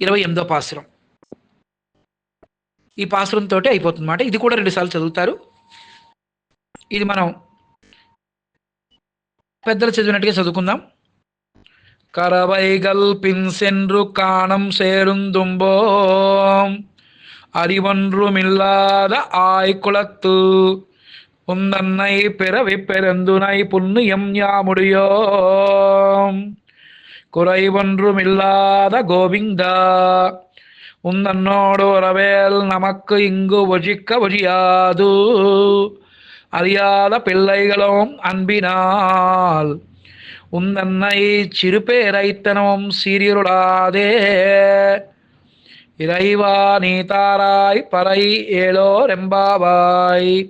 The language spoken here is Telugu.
ఇరవై ఎనిమిదో పాసురం ఈ పాసురంతో అయిపోతుంది అన్నమాట ఇది కూడా రెండుసార్లు చదువుతారు ఇది మనం పెద్దలు చదివినట్టుగా చదువుకుందాం கரவைகள் பின் சென்று காணம் சேருந்தும்போம் அறிவொன்றுமில்லாத ஆய்குலத்து உந்தன்னை பிறவி பெருந்துனை புண்ணியம் யாமுடியோம் குறைவொன்றும் இல்லாத கோவிந்தா. உந்தன்னோடு உறவேல் நமக்கு இங்கு ஒஜிக்க ஒழியாது. அறியாத பிள்ளைகளும் அன்பினால். உந்தன்னை சிறுபேரைத்தனமும் சீரியருளாதே. இறைவா நீ தாராய் பறை ஏழோ ரெம்பாவாய்